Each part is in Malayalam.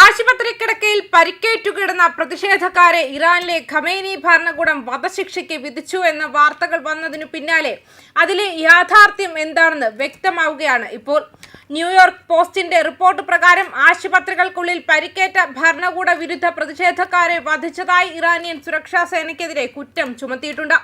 ആശുപത്രി കിടക്കയിൽ പരിക്കേറ്റു കിടന്ന പ്രതിഷേധക്കാരെ ഇറാനിലെ ഖമേനി ഭരണകൂടം വധശിക്ഷയ്ക്ക് വിധിച്ചു എന്ന വാർത്തകൾ വന്നതിനു പിന്നാലെ അതിലെ യാഥാർത്ഥ്യം എന്താണെന്ന് വ്യക്തമാവുകയാണ് ഇപ്പോൾ. ന്യൂയോർക്ക് പോസ്റ്റിന്റെ റിപ്പോർട്ട് പ്രകാരം ആശുപത്രികൾക്കുള്ളിൽ പരിക്കേറ്റ ഭരണകൂട വിരുദ്ധ പ്രതിഷേധക്കാരെ വധിച്ചതായി ഇറാനിയൻ സുരക്ഷാ സേനയ്ക്കെതിരെ കുറ്റം ചുമത്തിയിട്ടുണ്ട്.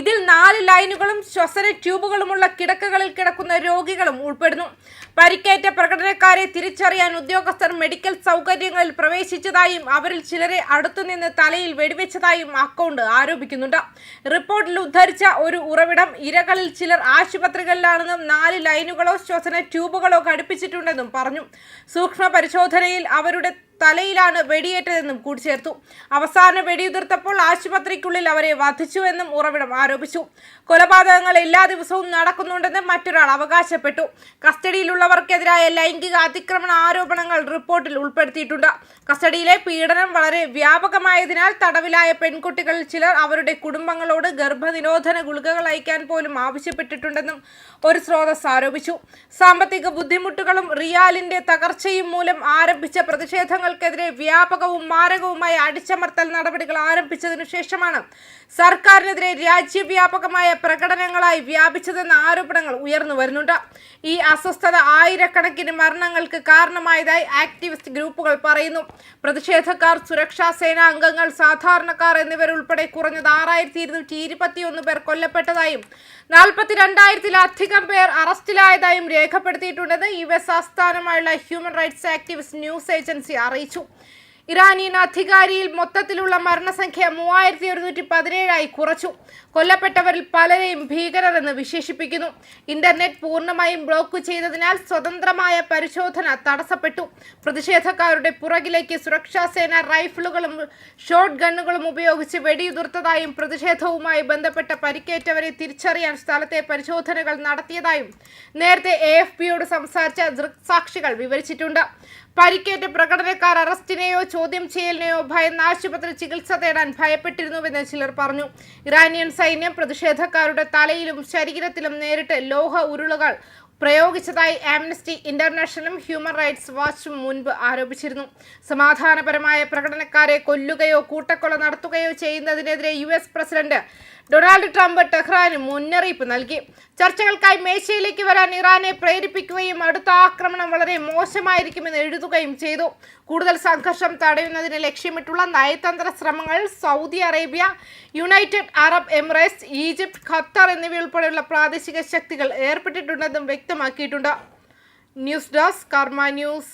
ഇതിൽ നാല് ലൈനുകളും ശ്വസന ട്യൂബുകളുമുള്ള കിടക്കകളിൽ കിടക്കുന്ന രോഗികളും ഉൾപ്പെടുന്നു. പരിക്കേറ്റ പ്രകടനക്കാരെ തിരിച്ചറിയാൻ ഉദ്യോഗസ്ഥർ മെഡിക്കൽ സൗകര്യങ്ങളിൽ പ്രവേശിച്ചതായും അവരിൽ ചിലരെ അടുത്തുനിന്ന് തലയിൽ വെടിവെച്ചതായും അക്കൗണ്ട് ആരോപിക്കുന്നുണ്ട്. റിപ്പോർട്ടിൽ ഉദ്ധരിച്ച ഒരു ഉറവിടം ഇരകളിൽ ചിലർ ആശുപത്രികളിലാണെന്നും നാല് ലൈനുകളോ ശ്വസന ട്യൂബുകളോ ഘടിപ്പിച്ചിട്ടുണ്ടെന്നും പറഞ്ഞു. സൂക്ഷ്മ പരിശോധനയിൽ അവരുടെ തലയിലാണ് വെടിയേറ്റതെന്നും കൂട്ടിച്ചേർത്തു. അവസാന വെടിയുതിർത്തപ്പോൾ ആശുപത്രിക്കുള്ളിൽ അവരെ വധിച്ചുവെന്നും ഉറവിടം ആരോപിച്ചു. കൊലപാതകങ്ങൾ എല്ലാ ദിവസവും നടക്കുന്നുണ്ടെന്ന് മറ്റൊരാൾ അവകാശപ്പെട്ടു. കസ്റ്റഡിയിലുള്ളവർക്കെതിരായ ലൈംഗിക അതിക്രമണ ആരോപണങ്ങൾ റിപ്പോർട്ടിൽ ഉൾപ്പെടുത്തിയിട്ടുണ്ട്. കസ്റ്റഡിയിലെ പീഡനം വളരെ വ്യാപകമായതിനാൽ തടവിലായ പെൺകുട്ടികളിൽ ചിലർ അവരുടെ കുടുംബങ്ങളോട് ഗർഭനിരോധന ഗുളികകൾ അയക്കാൻ പോലും ആവശ്യപ്പെട്ടിട്ടുണ്ടെന്നും ഒരു സ്രോതസ് ആരോപിച്ചു. സാമ്പത്തിക ബുദ്ധിമുട്ടുകളും റിയാലിന്റെ തകർച്ചയും മൂലം ആരംഭിച്ച പ്രതിഷേധങ്ങൾക്കെതിരെ വ്യാപകവും മാരകവുമായ അടിച്ചമർത്തൽ നടപടികൾ ആരംഭിച്ചതിനു ശേഷമാണ് സർക്കാരിനെതിരെ രാജ്യവ്യാപകമായ പ്രകടനങ്ങളായി വ്യാപിച്ചതെന്ന ആരോപണങ്ങൾ ഉയർന്നു വരുന്നുണ്ട്. ഈ അസ്വസ്ഥത ആയിരക്കണക്കിന് മരണങ്ങൾക്ക് കാരണമായതായി ആക്ടിവിസ്റ്റ് ഗ്രൂപ്പുകൾ പറയുന്നു. പ്രതിഷേധക്കാർ സുരക്ഷാ സേനാ അംഗങ്ങൾ സാധാരണക്കാർ എന്നിവരുൾപ്പെടെ കുറഞ്ഞത് ആറായിരത്തി ഇരുന്നൂറ്റി ഇരുപത്തിയൊന്ന് പേർ കൊല്ലപ്പെട്ടതായും നാൽപ്പത്തിരണ്ടായിരത്തിലധികം പേർ അറസ്റ്റിലായതായും രേഖപ്പെടുത്തിയിട്ടുണ്ടെന്ന് യു എസ് ആസ്ഥാനമായുള്ള human rights activist news agency അറിയിച്ചു. ഇറാനിയൻ അധികാരിയിൽ മൊത്തത്തിലുള്ള മരണസംഖ്യ മൂവായിരത്തി ഒരുന്നൂറ്റി പതിനേഴായി കുറച്ചു. കൊല്ലപ്പെട്ടവരിൽ പലരെയും ഭീകരർ എന്ന് വിശേഷിപ്പിക്കുന്നു. ഇന്റർനെറ്റ് പൂർണമായും ബ്ലോക്ക് ചെയ്തതിനാൽ സ്വതന്ത്രമായ പരിശോധന തടസ്സപ്പെട്ടു. പ്രതിഷേധക്കാരുടെ പുറകിലേക്ക് സുരക്ഷാ സേന റൈഫിളുകളും ഷോട്ട് ഗണ്ണുകളും ഉപയോഗിച്ച് വെടിയുതിർത്തതായും പ്രതിഷേധവുമായി ബന്ധപ്പെട്ട പരിക്കേറ്റവരെ തിരിച്ചറിയാൻ സ്ഥലത്തെ പരിശോധനകൾ നടത്തിയതായും നേരത്തെ എ എഫ് പിയോട് സംസാരിച്ച ദൃക്സാക്ഷികൾ വിവരിച്ചിട്ടുണ്ട്. പരിക്കേറ്റ പ്രകടനക്കാർ അറസ്റ്റിനെയോ ചോദ്യം ചെയ്യലിനെയോ ഭയന്ന് ആശുപത്രി ചികിത്സ തേടാൻ ഭയപ്പെട്ടിരുന്നുവെന്ന് ചിലർ പറഞ്ഞു. ഇറാനിയൻ സൈന്യം പ്രതിഷേധക്കാരുടെ തലയിലും ശരീരത്തിലും നേരിട്ട് ലോഹ ഉരുളുകൾ പ്രയോഗിച്ചതായി ആംനസ്റ്റി ഇന്റർനാഷണലും ഹ്യൂമൻ റൈറ്റ്സ് വാച്ചും മുൻപ് ആരോപിച്ചിരുന്നു. സമാധാനപരമായ പ്രകടനക്കാരെ കൊല്ലുകയോ കൂട്ടക്കൊല നടത്തുകയോ ചെയ്യുന്നതിനെതിരെ U S president Donald Trump Tehran മുന്നറിയിപ്പ് നൽകി. ചർച്ചകൾക്കായി മേശയിലേക്ക് വരാൻ ഇറാനെ പ്രേരിപ്പിക്കുകയും അടുത്ത ആക്രമണം വളരെ മോശമായിരിക്കുമെന്ന് എഴുതുകയും ചെയ്തു. കൂടുതൽ സംഘർഷം തടയുന്നതിന് ലക്ഷ്യമിട്ടുള്ള നയതന്ത്ര ശ്രമങ്ങൾ Saudi Arabia United Arab Emirates Egypt Qatar എന്നിവയുൾപ്പെടെയുള്ള പ്രാദേശിക ശക്തികൾ ഏർപ്പെട്ടിട്ടുണ്ടെന്നും വ്യക്തമാക്കിയിട്ടുണ്ട്. News desk Karma news.